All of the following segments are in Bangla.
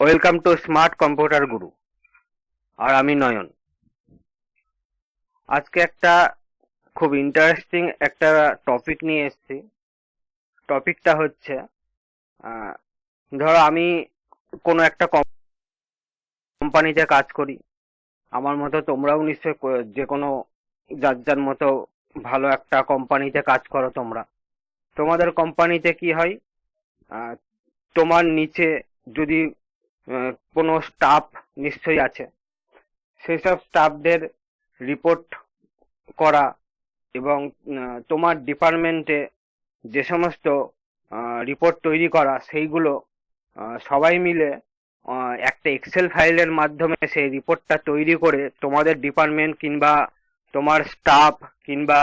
ওয়েলকাম টু স্মার্ট কম্পিউটার গুরু আর আমি নয়ন। আজকে একটা খুব ইন্টারেস্টিং একটা টপিক নিয়ে এসেছি। টপিকটা হচ্ছে ধরো আমি কোনো একটা কোম্পানিতে কাজ করি। আমার মতো তোমরাও নিশ্চয় যে কোনো যার যার মতো ভালো একটা কোম্পানিতে কাজ করো তোমরা। তোমাদের কোম্পানিতে কি হয়? তোমার নিচে যদি কোনো স্টাফ নিশ্চয়ই আছে। সেসব স্টাফদের রিপোর্ট করা এবং তোমার ডিপার্টমেন্টে যে সমস্ত রিপোর্ট তৈরি করা, সেইগুলো সবাই মিলে একটা এক্সেল ফাইলের মাধ্যমে সেই রিপোর্টটা তৈরি করে তোমাদের ডিপার্টমেন্ট কিংবা তোমার স্টাফ কিংবা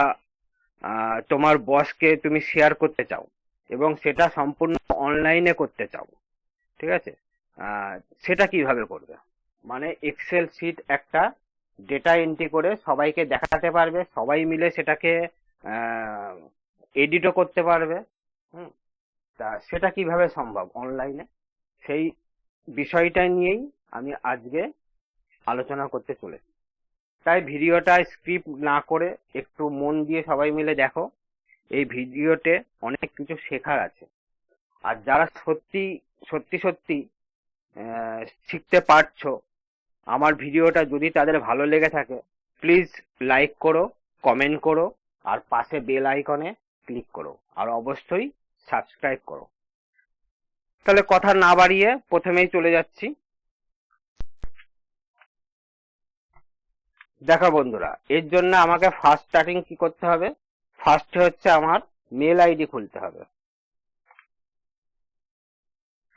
তোমার বসকে তুমি শেয়ার করতে চাও এবং সেটা সম্পূর্ণ অনলাইনে করতে চাও। ঠিক আছে? সেটা কীভাবে করবে? মানে এক্সেল শিট একটা ডেটা এন্ট্রি করে সবাইকে দেখাতে পারবে, সবাই মিলে সেটাকে এডিটও করতে পারবে, হুম? তা সেটা কীভাবে সম্ভব অনলাইনে সেই বিষয়টা নিয়েই আমি আজকে আলোচনা করতে চলেছি। তাই ভিডিওটা স্ক্রিপ্ট না করে একটু মন দিয়ে সবাই মিলে দেখো, এই ভিডিওতে অনেক কিছু শেখার আছে। আর যারা সত্যি সত্যি সত্যি শিখতে পারছ। আমার ভিডিওটা যদি তাদের ভালো লেগে থাকে প্লিজ লাইক করো কমেন্ট করো, আর পাশে বেল আইকনে ক্লিক করো, আর অবশ্যই সাবস্ক্রাইব করো। তাহলে কথা না বাড়িয়ে প্রথমেই চলে যাচ্ছি। দেখো বন্ধুরা, এর জন্য আমাকে ফার্স্ট স্টার্টিং কি করতে হবে? ফার্স্ট হচ্ছে আমার মেল আইডি খুলতে হবে।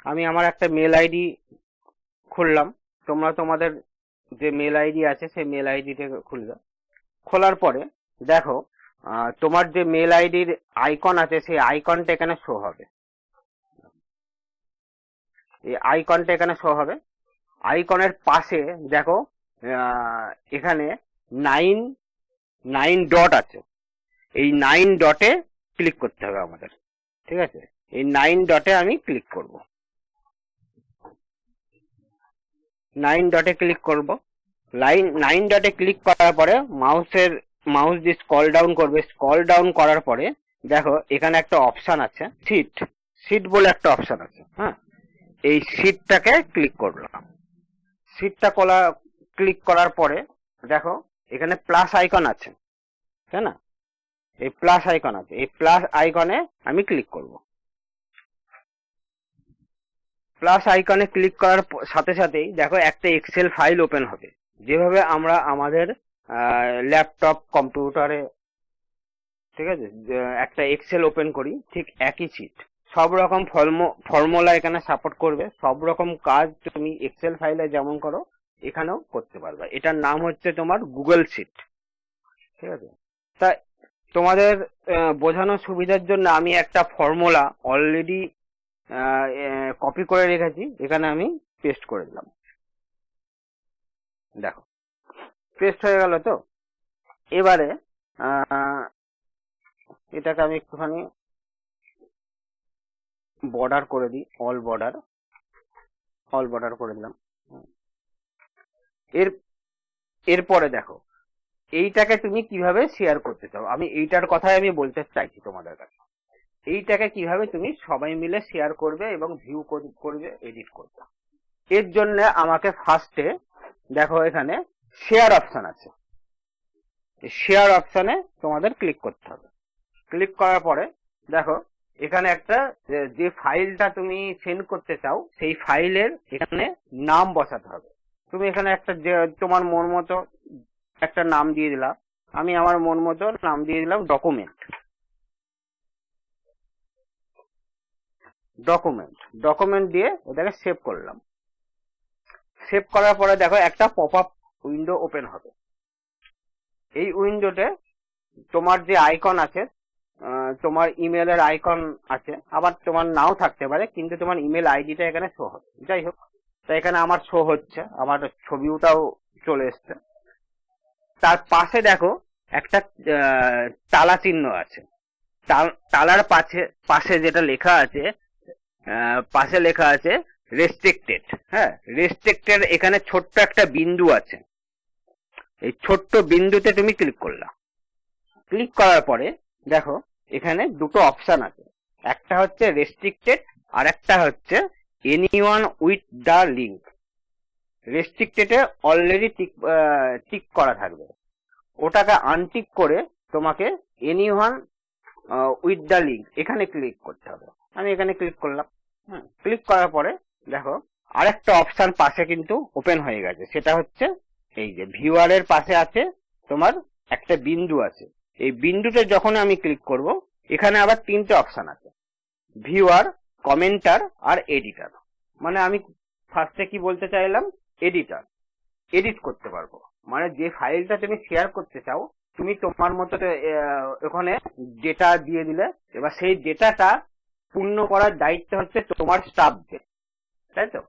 আমি আমার একটা মেল আইডি খুললাম। তোমরা তোমাদের যে মেল আইডি আছে, সেই মেল আইডিটা খুলবে খোলার পরে দেখো তোমার যে মেল আইডির আইকন আছে, সেই আইকনটা এখানে শো হবে। এই আইকনটা এখানে শো হবে। আইকনের পাশে দেখো এখানে নাইন নাইন ডট আছে। এই নাইন ডটে ক্লিক করতে হবে আমাদের। ঠিক আছে? এই নাইন ডটে আমি ক্লিক করব। নাইন ডটে ক্লিক করব। লাইন নাইন ডটে ক্লিক করার পরে মাউসের মাউস দিয়ে স্কল ডাউন করবে। স্কল ডাউন করার পরে দেখো, এখানে একটা অপশন আছে সিট সিট বলে একটা অপশন আছে হ্যাঁ? এই সিটটাকে ক্লিক করলাম। সিটটা করা ক্লিক করার পরে দেখো, এখানে প্লাস আইকন আছে, তাই না? এই প্লাস আইকন আছে। এই প্লাস আইকনে আমি ক্লিক করব। প্লাস আইকনে ক্লিক করার সাথে সাথেই দেখো একটা এক্সেল ফাইল ওপেন হবে। যেভাবে আমরা আমাদের ল্যাপটপ কম্পিউটারে ঠিক আছে একটা এক্সেল ওপেন করি, ঠিক একই চিট সব রকম ফর্মুলা এখানে সাপোর্ট করবে। সব রকম কাজ তুমি এক্সেল ফাইলে যেমন করো, এখানেও করতে পারবে। এটার নাম হচ্ছে তোমার গুগল শিট ঠিক আছে? তা তোমাদের বোঝানোর সুবিধার জন্য আমি একটা ফর্মুলা অলরেডি কপি করে রেখেছি। এখানে আমি পেস্ট করে দিলাম। দেখো পেস্ট হয়ে গেল তো? এবারে এটাকে আমি একটুখানি বর্ডার করে দিই অল বর্ডার অল বর্ডার করে দিলাম। এর, এরপরে দেখো, এইটাকে তুমি কীভাবে শেয়ার করতে চাও? আমি এইটার কথাই আমি বলতে চাইছি তোমাদের কাছে। এইটাকে কীভাবে তুমি সবাই মিলে শেয়ার করবে এবং ভিউ করবে এডিট করবে। এর জন্য আমাকে ফার্স্টে দেখো এখানে শেয়ার অপশন আছে। শেয়ার অপশনে তোমাদের ক্লিক করতে হবে। ক্লিক করার পরে, দেখো, এখানে একটা, যে- ফাইলটা তুমি সেন্ড করতে চাও, সেই ফাইলের এখানে নাম বসাতে হবে। তুমি এখানে একটা তোমার মন মতো একটা নাম দিয়ে দিলাম আমি আমার মন মতো নাম দিয়ে দিলাম ডকুমেন্ট ডকুমেন্ট ডকুমেন্ট দিয়ে এটাকে সেভ করলাম। সেভ করার পরে দেখো একটা পপ আপ উইন্ডো ওপেন হবে। এই উইন্ডোতে তোমার যে আইকন আছে তোমার ইমেলের আইকন আছে, আবার তোমার নাও থাকতে পারে, কিন্তু তোমার ইমেল আইডিটা এখানে শো হবে। যাই হোক, তো এখানে আমার শো হচ্ছে, আমার ছবিটাও চলে এসছে। তার পাশে দেখো একটা তালা চিহ্ন আছে। তালার পাশে পাশে যেটা লেখা আছে পাশে লেখা আছে রেস্ট্রিক্টেড হ্যাঁ রেস্ট্রিক্টেড এখানে ছোট্ট একটা বিন্দু আছে। এই ছোট্ট বিন্দুতে তুমি ক্লিক করলা। ক্লিক করার পরে দেখো, এখানে দুটো অপশন আছে। একটা হচ্ছে রেস্ট্রিক্টেড আর একটা হচ্ছে এনিওয়ান উইথ দ্য লিঙ্ক রেস্ট্রিক্টেডে অলরেডি টিক টিক করা থাকবে। ওটাকে আনটিক করে তোমাকে এনিওয়ান উইথ দ্য লিঙ্ক এখানে ক্লিক করতে হবে। আমি এখানে ক্লিক করলাম। ক্লিক করার পরে, দেখো, আরেকটা অপশন পাশে কিন্তু ওপেন হয়ে গেছে। সেটা হচ্ছে এই যে ভিউয়ারের পাশে আছে তোমার একটা বিন্দু আছে। এই বিন্দুতে যখন আমি ক্লিক করব, এখানে আবার তিনটে অপশন আছে। ভিউয়ার কমেন্টার আর এডিটর মানে আমি ফার্স্টে কি বলতে চাইলাম? এডিটর এডিট করতে পারব। মানে যে ফাইলটা তুমি শেয়ার করতে চাও, তুমি তোমার মতো ওখানে ডেটা দিয়ে দিলে, এবার সেই ডেটাটা পূর্ণ করার দায়িত্ব হচ্ছে তোমার স্টাফদের তাই তো?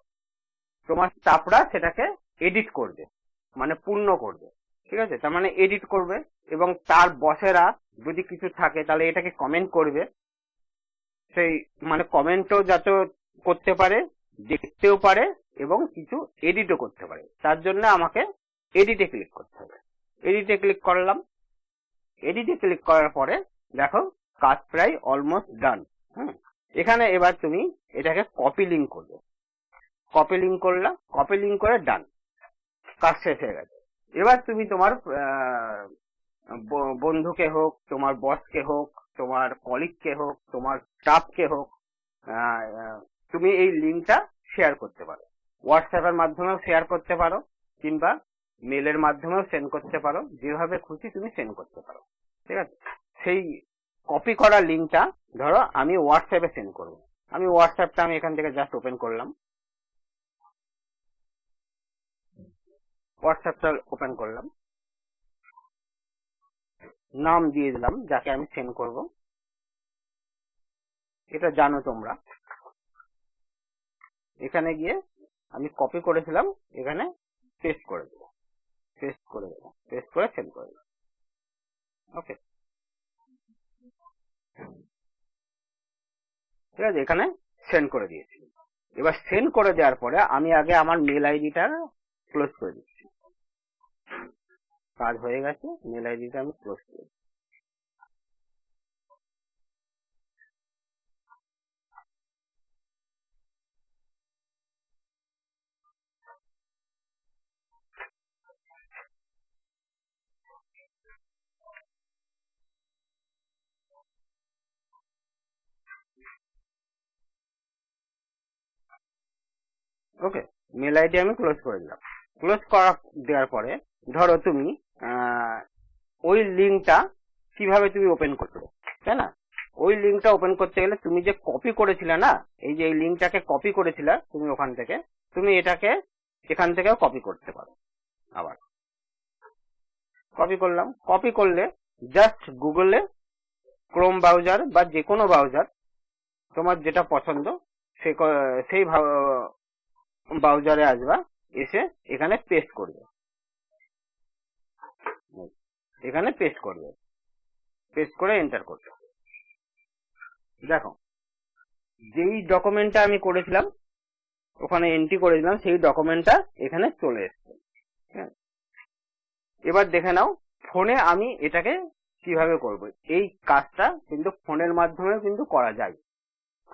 তোমার স্টাফরা সেটাকে এডিট করবে মানে পূর্ণ করবে, ঠিক আছে? তার মানে এডিট করবে এবং তার বসেরা যদি কিছু থাকে, তাহলে এটাকে কমেন্ট করবে। সেই মানে কমেন্টও যাতে করতে পারে, দেখতেও পারে এবং কিছু এডিটও করতে পারে। তার জন্য আমাকে এডিটে ক্লিক করতে হবে। এডিটে ক্লিক করলাম। এডিটে ক্লিক করার পরে দেখো, কাজ প্রায় অলমোস্ট ডান হুম? এখানে এবার তুমি এটাকে কপি লিঙ্ক করবে। কপি লিঙ্ক করলা কপি লিঙ্ক করে ডান কাজ শেষ হয়ে গেছে। এবার তুমি তোমার বন্ধুকে হোক, তোমার বসকে হোক, তোমার কলিগকে হোক, তোমার স্টাফকে হোক তুমি এই লিঙ্কটা শেয়ার করতে পারো। হোয়াটসঅ্যাপের মাধ্যমেও শেয়ার করতে পারো, কিংবা মেলের মাধ্যমেও সেন্ড করতে পারো। যেভাবে খুশি তুমি সেন্ড করতে পারো। ঠিক আছে? সেই কপি করা লিঙ্কটা ধরো আমি হোয়াটসঅ্যাপে সেন্ড করব। আমি হোয়াটসঅ্যাপটা আমি এখান থেকে জাস্ট ওপেন করলাম। হোয়াটসঅ্যাপটা ওপেন করলাম। নাম দিয়ে দিলাম, যাকে আমি সেন্ড করব। এটা জানো তোমরা। এখানে গিয়ে আমি কপি করেছিলাম, এখানে পেস্ট করে দেবো। পেস্ট করে দেবো। পেস্ট করে সেন্ড করে দেবো। ওকে ঠিক আছে, এখানে সেন্ড করে দিয়েছি। এবার সেন্ড করে দেওয়ার পরে আমি আগে আমার মেল আইডিটা ক্লোজ করে দিচ্ছি। কাজ হয়ে গেছে মেল আইডিটা আমি ক্লোজ করে ওকে মেল আইডি আমি ক্লোজ করে দিলাম। ক্লোজ করা, দেওয়ার পরে, ধরো তুমি ওই লিঙ্কটা কীভাবে তুমি ওপেন করবে তাই না? ওই লিঙ্কটা ওপেন করতে গেলে তুমি যে কপি করেছিলে না, এই যে এই লিঙ্কটাকে কপি করেছিলে তুমি ওখান থেকে, তুমি এটাকে এখান থেকেও কপি করতে পারো, আবার। কপি করলাম। কপি করলে জাস্ট গুগলে ক্রোম ব্রাউজার বা যে কোনো ব্রাউজার তোমার যেটা পছন্দ, সে সেই ব্রাউজারে আসবা, এসে এখানে পেস্ট করবে। এখানে পেস্ট করবে। পেস্ট করে এন্টার করবে। দেখো, যেই ডকুমেন্টটা আমি করেছিলাম, ওখানে এন্ট্রি করেছিলাম সেই ডকুমেন্টটা এখানে চলে এসছে। আছে? এবার দেখে নাও ফোনে আমি এটাকে কীভাবে করব? এই কাজটা কিন্তু ফোনের মাধ্যমে কিন্তু করা যায়।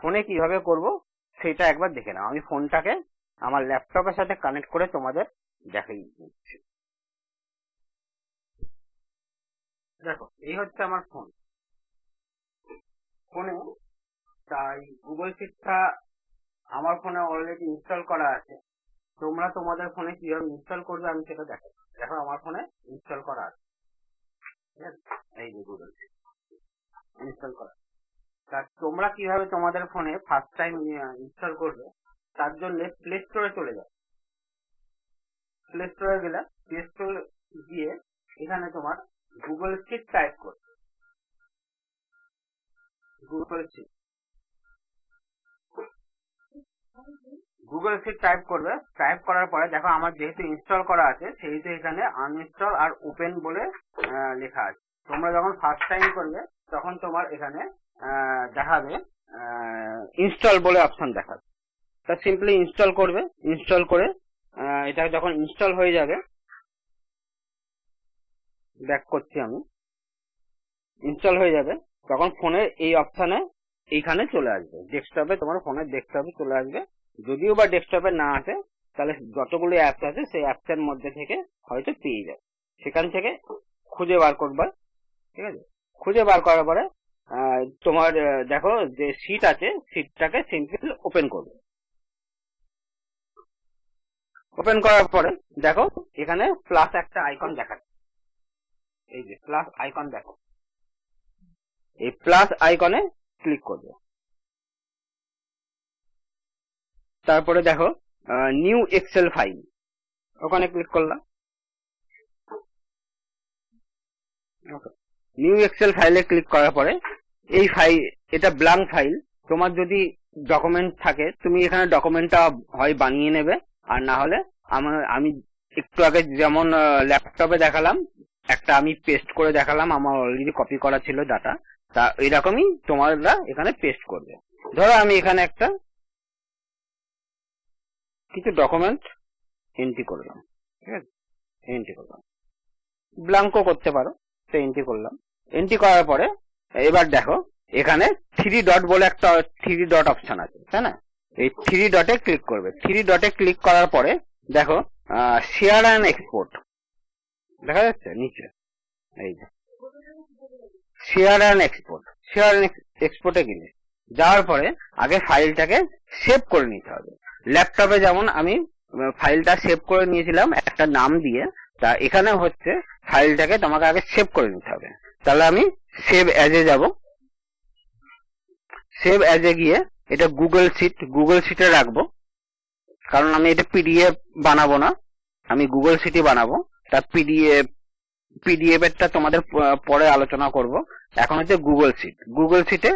ফোনে কীভাবে করব, সেটা একবার দেখে নাও। আমি ফোনটাকে আমার ল্যাপটপের সাথে কানেক্ট করে তোমাদের দেখাই দিচ্ছি। দেখো, এই হচ্ছে আমার ফোন ফোনে তাই গুগল শিটটা আমার ফোনে অলরেডি ইনস্টল করা আছে। তোমরা তোমাদের ফোনে কীভাবে ইনস্টল করবে আমি সেটা দেখো। দেখো, আমার ফোনে ইনস্টল করা আছে? এই যে গুগল ইনস্টল করা। তা তোমরা কীভাবে তোমাদের ফোনে ফার্স্ট টাইম ইনস্টল করবে? তার জন্য প্লে স্টোরে চলে যাও। প্লে স্টোরে গেলে প্লে স্টোর গিয়ে এখানে তোমার গুগল শিট টাইপ করবে Google sheet Google sheet type করবে। টাইপ করার পরে দেখো আমার যেহেতু ইনস্টল করা আছে সেহেতু এখানে আনইনস্টল আর ওপেন বলে লেখা আছে। তোমরা যখন ফার্স্ট টাইম করবে, তখন তোমার এখানে দেখাবে ইনস্টল বলে অপশন দেখাবে। তা সিম্পলি ইনস্টল করবে ইনস্টল করে এটা যখন ইনস্টল হয়ে যাবে ব্যাক করছি আমি ইনস্টল হয়ে যাবে, তখন ফোনের এই অপশানে এইখানে চলে আসবে। ডেস্কটপে তোমার ফোনের ডেস্কটপে চলে আসবে। যদিও বা ডেস্কটপে না আসে, তাহলে যতগুলো অ্যাপস আছে, সেই অ্যাপস এর মধ্যে থেকে হয়তো পেয়ে যাবে সেখান থেকে খুঁজে বার করবা, ঠিক আছে? খুঁজে বার করার পরে তোমার দেখো যে সিট আছে সিটটাকে সিম্পল ওপেন করবে। ওপেন করার পরে, দেখো, এখানে প্লাস একটা আইকন দেখাচ্ছে। এই যে প্লাস আইকন দেখো। এই প্লাস আইকনে ক্লিক করবে। তারপরে দেখো নিউ এক্সেল ফাইল ওখানে ক্লিক করলাম। নিউ এক্সেল ফাইলে ক্লিক করার পরে, এই ফাইল এটা ব্ল্যাঙ্ক ফাইল তোমার যদি ডকুমেন্ট থাকে, তুমি এখানে ডকুমেন্টটা হয় বানিয়ে নেবে। আর না হলে আমার, আমি একটু আগে যেমন ল্যাপটপে দেখালাম, একটা আমি পেস্ট করে দেখালাম, আমার অলরেডি কপি করা ছিল ডাটা তা এরকমই তোমরা এখানে পেস্ট করবে। ধরো আমি এখানে একটা কিছু ডকুমেন্ট এন্ট্রি করলাম, ঠিক আছে? এন্ট্রি করলাম। ব্লাঙ্কও করতে পারো তো এন্ট্রি করলাম। এন্ট্রি করার পরে, এবার দেখো, এখানে থ্রি ডট বলে একটা থ্রি ডট অপশন আছে, তাই না? এই থ্রি ডটে ক্লিক করবে। থ্রি ডটে ক্লিক করার পরে, দেখো শেয়ার অ্যান্ড এক্সপোর্ট দেখা যাচ্ছে? নিচে। এই যে। শেয়ার অ্যান্ড এক্সপোর্ট শেয়ার এক্সপোর্টে গেলে, যাওয়ার পরে আগে ফাইলটাকে সেভ করে নিতে হবে। ল্যাপটপে যেমন আমি ফাইলটা সেভ করে নিয়েছিলাম, একটা নাম দিয়ে, তা এখানে হচ্ছে ফাইলটাকে তোমাকে আগে সেভ করে নিতে হবে। তাহলে আমি সেভ অ্যাজ যাব। সেভ অ্যাজ গিয়ে এটা গুগল শিট গুগল শিটে রাখব। কারণ আমি এটা পিডিএফ বানাবো না। আমি গুগল শিটই বানাবো। তা পিডিএফ পিডিএফ এরটা তোমাদের পরে আলোচনা করব। এখন হচ্ছে গুগল শিট গুগল শিটে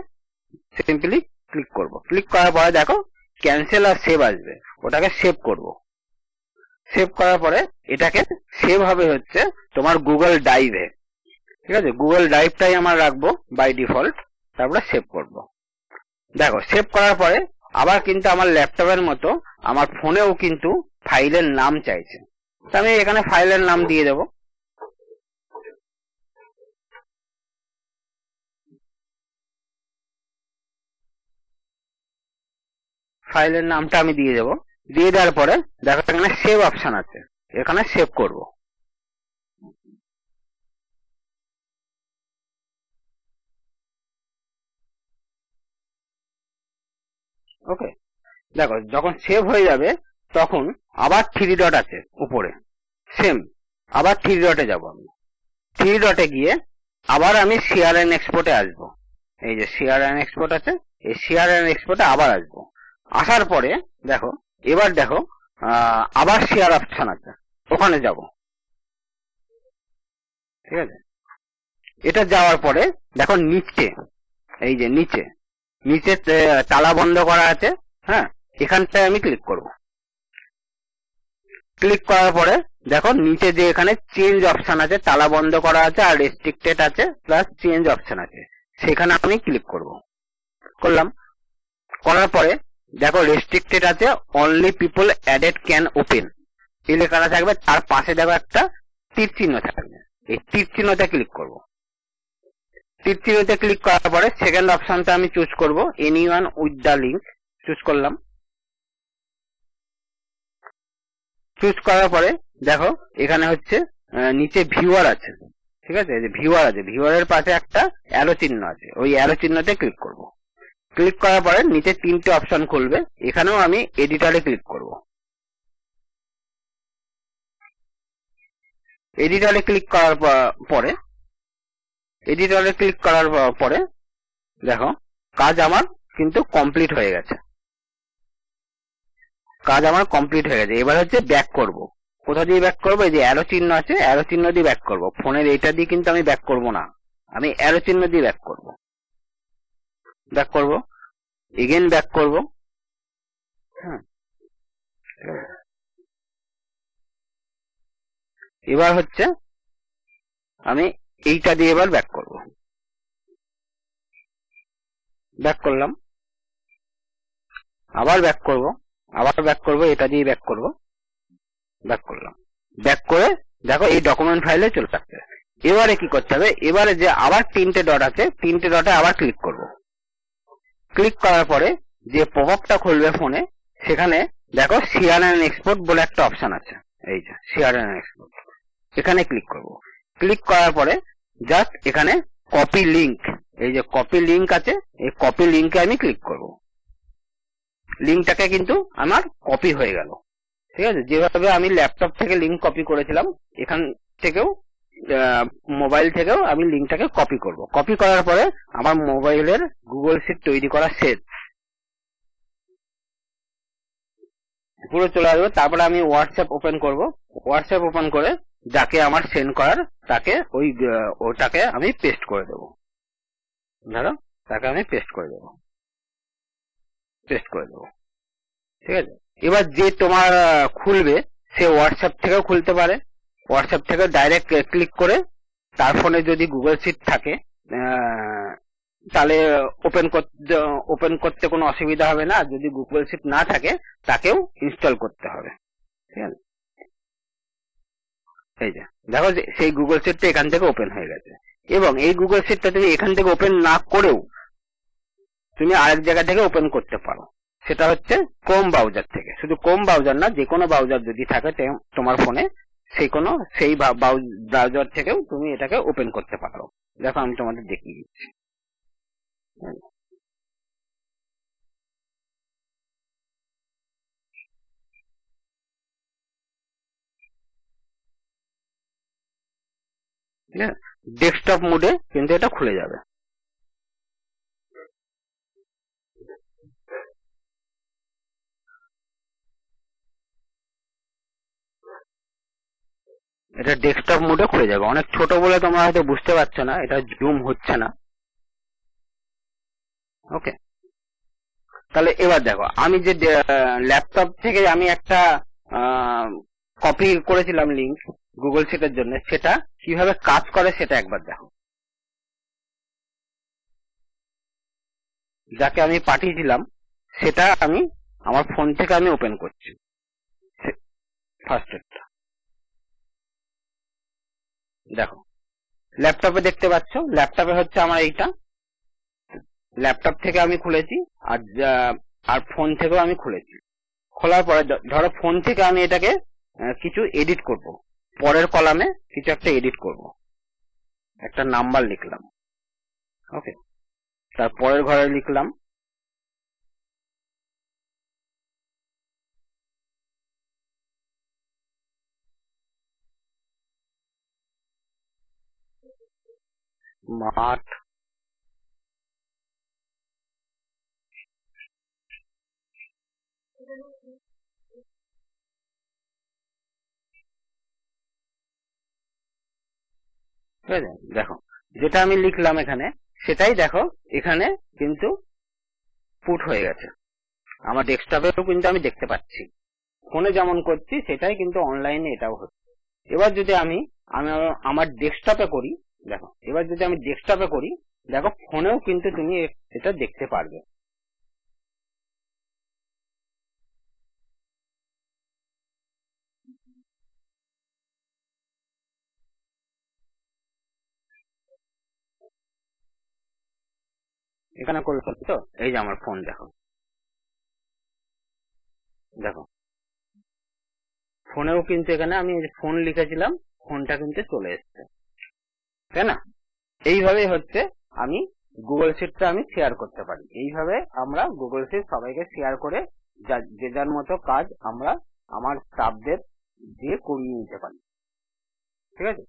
সিম্পলি ক্লিক করব। ক্লিক করার পরে দেখো ক্যান্সেল আর সেভ আসবে। ওটাকে সেভ করব। সেভ করার পরে এটাকে সেভ হবে হচ্ছে তোমার গুগল ড্রাইভে ঠিক আছে? গুগল ড্রাইভটাই আমার রাখব বাই ডিফল্ট তারপরে সেভ করব। দেখো সেভ করার পরে আবার কিন্তু আমার ল্যাপটপের মতো আমার ফোনেও কিন্তু ফাইলের নাম চাইছে। তো আমি এখানে ফাইলের নাম দিয়ে দেবো। ফাইলের নামটা আমি দিয়ে দেবো। দিয়ে দেওয়ার পরে দেখো এখানে সেভ অপশন আছে। এখানে সেভ করব। ওকে? দেখো, যখন সেভ হয়ে যাবে, তখন আবার থ্রি ডট আছে উপরে। সেম আবার থ্রি ডটে যাব আমি। থ্রি ডটে গিয়ে আবার আমি শেয়ার অ্যান্ড এক্সপোর্টে আসব। এই যে শেয়ার অ্যান্ড এক্সপোর্ট আছে, এই শেয়ার অ্যান্ড এক্সপোর্টে আবার আসব। আসার পরে, দেখো, এবার দেখো আবার শেয়ার অপশন আছে। ওখানে যাব। ঠিক আছে? এটা যাওয়ার পরে, দেখো নিচে, এই যে নিচে নিচে তালা বন্ধ করা আছে হ্যাঁ? এখানটায় আমি ক্লিক করব। ক্লিক করার পরে দেখো নিচে যে এখানে চেঞ্জ অপশন আছে, তালা বন্ধ করা আছে আর রেস্ট্রিক্টেড আছে প্লাস চেঞ্জ অপশন আছে, সেখানে আমি ক্লিক করব। করলাম। করার পরে, দেখো রেস্ট্রিক্টেড আছে only people added can open এই লেখাটা থাকবে, তার পাশে দেখো একটা তীর চিহ্ন থাকবে। এই তীর চিহ্নটা ক্লিক করব। চিহ্নতে ক্লিক করার পরে সেকেন্ড অপশনটা আমি চুজ করব anyone with the link choose করলাম। চুজ করার পরে দেখো, এখানে হচ্ছে নিচে ভিউয়ার আছে, ঠিক আছে? যে ভিউয়ার আছে ভিউয়ারের পাশে একটা অ্যারো চিহ্ন আছে, ওই অ্যারো চিহ্নতে ক্লিক করব। ক্লিক করার পরে নিচে তিনটে অপশন খুলবে, এখানেও আমি এডিটরে ক্লিক করব। এডিটরে ক্লিক করার পরে এডিটরে ক্লিক করার পরে, দেখো, কাজ আমার কিন্তু কমপ্লিট হয়ে গেছে। কাজ আমার কমপ্লিট হয়ে গেছে। এবার হচ্ছে ব্যাক করব। কোথা দিয়ে ব্যাক করব? এই যে অ্যারো চিহ্ন আছে অ্যারো চিহ্ন দিয়ে ব্যাক করব। ফোনের এইটা দিয়ে কিন্তু আমি ব্যাক করব না। আমি অ্যারো চিহ্ন দিয়ে ব্যাক করব। ব্যাক করব। এগেন ব্যাক করব। হ্যাঁ। এবার হচ্ছে আমি এইটা দিয়ে এবার ব্যাক করব। ব্যাক করলাম। আবার ব্যাক করব। আবার ব্যাক করব, এটা দিয়ে ব্যাক করব। ব্যাক করলাম। ব্যাক করে দেখো এই ডকুমেন্ট ফাইলে চলে আসছে। এবারে কি করতে হবে? এবারে যে আবার তিনটে ডট আছে, তিনটে ডটে আবার ক্লিক করব। ক্লিক করার পরে যে পপআপটা খুলবে ফোনে সেখানে দেখো অ্যান্ড এক্সপোর্ট বলে একটা অপশন আছে। এই যে অ্যান্ড এক্সপোর্ট এখানে ক্লিক করব। ক্লিক করার পরে জাস্ট এখানে কপি লিংক এই যে কপি লিংক আছে, এই কপি লিংকে আমি ক্লিক করব। লিংকটাকে কিন্তু আমার কপি হয়ে গেল। ঠিক আছে? যেভাবে আমি ল্যাপটপ থেকে লিংক কপি করেছিলাম, এখান থেকেও মোবাইল থেকেও আমি লিংকটাকে কপি করব। কপি করার পরে আমার মোবাইলের গুগল শিট তৈরি করা শেষ। পুরো চলে আসবে। তারপরে আমি হোয়াটসঅ্যাপ ওপেন করব। হোয়াটসঅ্যাপ ওপেন করে যাকে আমার সেন্ড করার, তাকে ওই ওটাকে আমি পেস্ট করে দেবো। ধরো, তাকে আমি পেস্ট করে দেবো। পেস্ট করে দেবো। ঠিক আছে? এবার যে তোমার খুলবে, সে হোয়াটসঅ্যাপ থেকেও খুলতে পারে। হোয়াটসঅ্যাপ থেকে ডাইরেক্ট ক্লিক করে তার ফোনে যদি গুগল সিট থাকে তাহলে ওপেন করতে ওপেন করতে কোনো অসুবিধা হবে না। যদি গুগল সিট না থাকে, তাকেও ইনস্টল করতে হবে। ঠিক আছে? এই যে, দেখো সেই গুগল সিটটা এখান থেকে ওপেন হয়ে গেছে। এবং এই গুগল সেটটা তুমি এখান থেকে ওপেন না করেও তুমি আরেক জায়গা থেকে ওপেন করতে পারো। সেটা হচ্ছে ক্রোম ব্রাউজার থেকে। শুধু ক্রোম ব্রাউজার না, যে কোনো ব্রাউজার যদি থাকে তোমার ফোনে সেই কোনো, সেই ব্রাউজার থেকেও তুমি এটাকে ওপেন করতে পারো। দেখো আমি তোমাদের দেখিয়ে দিচ্ছি। ঠিক আছে? ডেস্কটপ মোডে কিন্তু এটা খুলে যাবে। এটা ডেস্কটপ মোডে খুলে যাবে। অনেক ছোট বলে তোমরা হয়তো বুঝতে পারছ না, এটা জুম হচ্ছে না। ওকে তাহলে এবার দেখো, আমি যে ল্যাপটপ থেকে আমি একটা কপি করেছিলাম লিংক গুগল শিটের জন্য সেটা কীভাবে কাজ করে সেটা একবার দেখো। যাকে আমি পাঠিয়েছিলাম, সেটা আমি, আমার ফোন থেকে আমি ওপেন করছি। ফার্স্ট দেখো ল্যাপটপে দেখতে পাচ্ছ ল্যাপটপে হচ্ছে আমার এইটা। ল্যাপটপ থেকে আমি খুলেছি, আর আর ফোন থেকেও আমি খুলেছি। খোলার পরে ধরো ফোন থেকে আমি এটাকে কিছু এডিট করব। পরের কলামে কিছু একটা এডিট করব। একটা নাম্বার লিখলাম। ওকে তার পরের ঘরে লিখলাম। মাঠ ঠিক আছে দেখো, যেটা আমি লিখলাম এখানে, সেটাই দেখো, এখানে কিন্তু পুট হয়ে গেছে। আমার ডেস্কটপেও কিন্তু আমি দেখতে পাচ্ছি। ফোনে যেমন করছি, সেটাই কিন্তু অনলাইনে এটাও হচ্ছে। এবার যদি আমি আমি আমার ডেস্কটপে করি, দেখো, এবার যদি আমি ডেস্কটপে করি, দেখো ফোনেও কিন্তু তুমি এটা দেখতে পারবে। এখানে করলে তো? এই যে আমার ফোন দেখো। দেখো। ফোনেও কিন্তু এখানে আমি ফোন লিখেছিলাম ফোনটা কিন্তু চলে এসছে। তাই না? এইভাবেই হচ্ছে আমি গুগল শিটটা আমি শেয়ার করতে পারি। এইভাবে আমরা গুগল শিট সবাইকে শেয়ার করে যে যার মতো কাজ আমরা আমার স্টাফদের দিয়ে করিয়ে নিতে পারি। ঠিক আছে?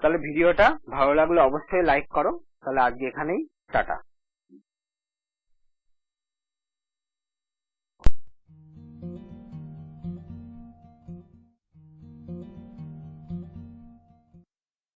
তাহলে ভিডিওটা ভালো লাগলে অবশ্যই লাইক করো। তাহলে আজকে এখানেই টাটা।